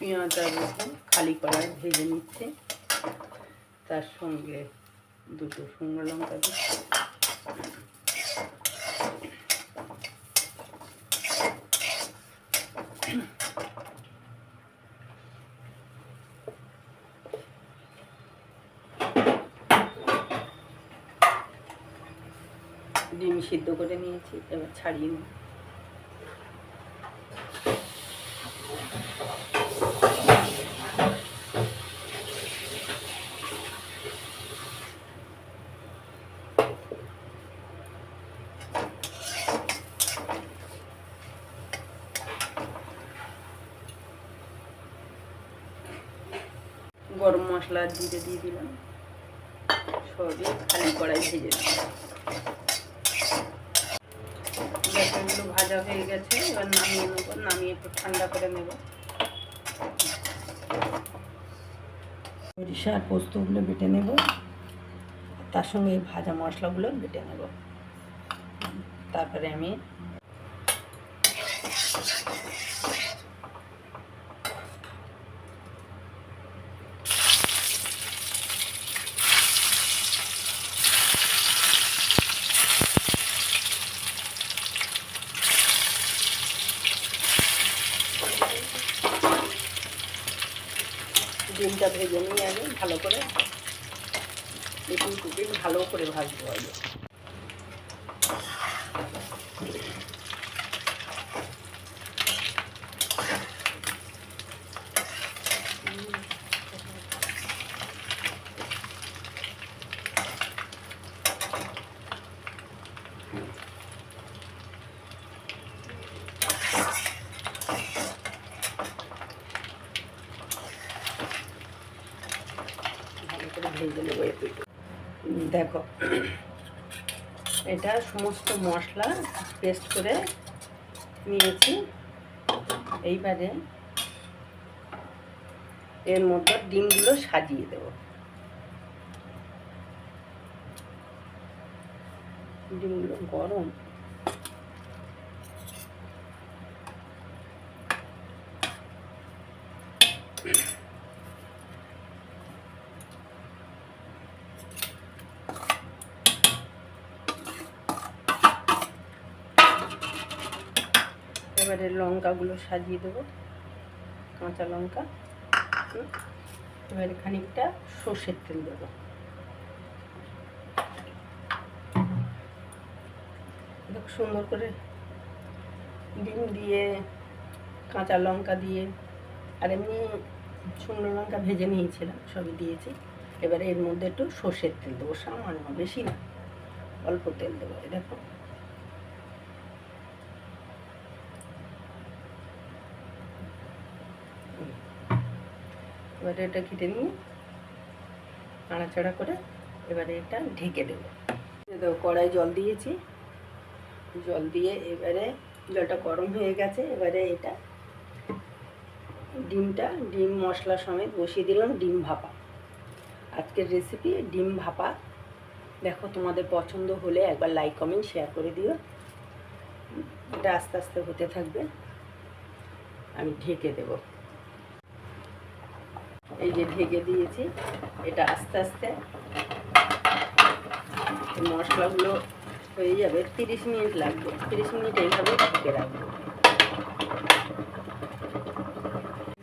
পেঁয়াজ আর রসুন খালি কড়াই ভেজে নিচ্ছে। তার সঙ্গে দুটো শুকনো লঙ্কা দিচ্ছে। ডিম সিদ্ধ করে নিয়েছি, এবার ছাড়িয়ে নিই গরম মশলা জিরে দিয়ে দিলাম। সবই খালি কড়াই ভেজে বেসনগুলো ভাজা হয়ে গেছে, এবার নামিয়ে নেব, নামিয়ে একটু ঠান্ডা করে নেব। সরিষা পোস্তগুলো বেটে নেব, তার সঙ্গে এই ভাজা মশলাগুলো বেটে নেব। তারপরে আমি ডিমটা ভেজে নিয়ে আগে ভালো করে বেশ ভালো করে ভাজতে হবে ভালো নেব একটু দেখো। এটা সমস্ত মশলা পেস্ট করে নিয়েছি। এইবারে এর মধ্যে ডিমগুলো সাজিয়ে দেব। ডিমগুলো গরম। এবারে লঙ্কাগুলো সাজিয়ে দেবো, কাঁচা লঙ্কা। এবারে খানিকটা সর্ষের তেল দেবো। সুন্দর করে ডিম দিয়ে, কাঁচা লঙ্কা দিয়ে, আর এমনি শুকনো লঙ্কা ভেজে নিয়েছিলাম, সবই দিয়েছি। এবারে এর মধ্যে একটু সর্ষের তেল দেবো, সামান্য, বেশি না, অল্প তেল দেবো দেখো। এবারে এটা কেটে নিয়ে নাড়াচাড়া করে এবারে এটা ঢেকে দেবো। দেখো, কড়াই জল দিয়েছি। জল দিয়ে এবারে জলটা গরম হয়ে গেছে, এবারে এটা ডিমটা, ডিম মশলা সমেত বসিয়ে দিলাম, ডিম ভাপা। আজকের রেসিপি ডিম ভাপা। দেখো তোমাদের পছন্দ হলে একবার লাইক কমেন্ট শেয়ার করে দিও। এটা আস্তে আস্তে হতে থাকবে। আমি ঢেকে দেবো। এই যে ঢেকে দিয়েছি, এটা আস্তে আস্তে মশলাগুলো হয়ে যাবে। তিরিশ মিনিট লাগবে। তিরিশ মিনিট এইভাবে ঢেকে রাখব।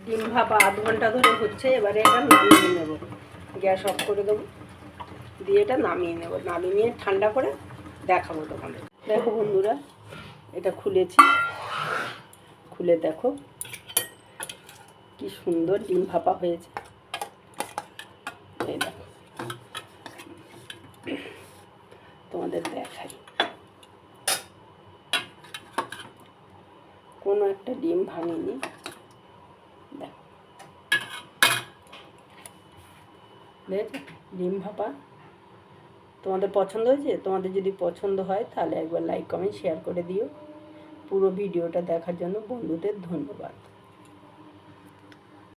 ডিম ভাপা আধ ঘণ্টা ধরে হচ্ছে, এবারে এটা নামিয়ে নেব। গ্যাস অফ করে দেবো। দিয়ে এটা নামিয়ে নেব। নামিয়ে নিয়ে ঠান্ডা করে দেখাবো তোমাদের। দেখো বন্ধুরা, এটা খুলেছি। খুলে দেখো। কি সুন্দর ডিম ভাপা হয়েছে। এই দেখো তোমাদের দেখাই। কোনো একটা ডিম ভাঙিনি। দেখো। দেখেছ ডিম ভাপা। তোমাদের পছন্দ হয়েছে? তোমাদের যদি পছন্দ হয়, তাহলে একবার লাইক কমেন্ট শেয়ার করে দিও। পুরো ভিডিওটা দেখার জন্য বন্ধুদের ধন্যবাদ।